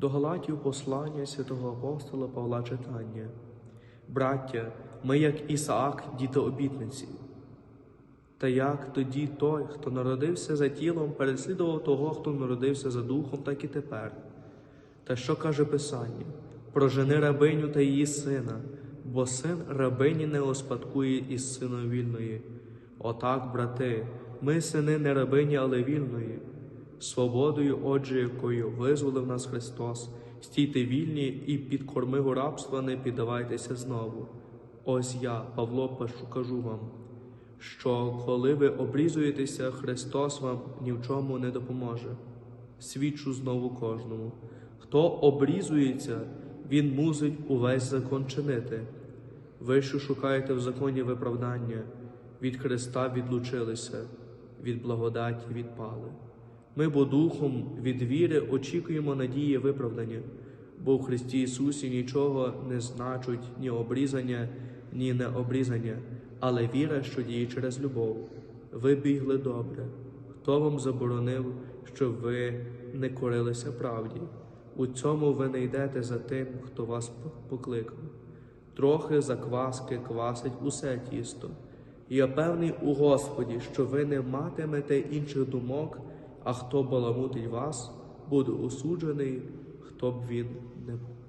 До Галатів послання святого апостола Павла читання. Браття, ми, як Ісаак, діти обітниці. Та як тоді той, хто народився за тілом, переслідував того, хто народився за духом, так і тепер. Та що каже Писання? Прожени рабиню та її сина, бо син рабині не успадкує із сином вільної. Отак, брати, ми сини не рабині, але вільної. Свободою, отже, якою визволив нас Христос, стійте вільні і під кормигу рабства не піддавайтеся знову. Ось я, Павло, пишу, кажу вам, що коли ви обрізуєтеся, Христос вам ні в чому не допоможе. Свідчу знову кожному. Хто обрізується, він мусить увесь закон чинити. Ви, що шукаєте в законі виправдання, від Христа відлучилися, від благодаті відпали. Ми, бо духом від віри очікуємо надії виправдання, бо в Христі Ісусі нічого не значуть ні обрізання, ні необрізання, але віра, що діє через любов. Ви бігли добре. Хто вам заборонив, щоб ви не корилися правді? У цьому ви не йдете за тим, хто вас покликав. Трохи закваски квасить усе тісто. Я певний у Господі, що ви не матимете інших думок, а хто баламутить вас, буде осуджений, хто б він не був.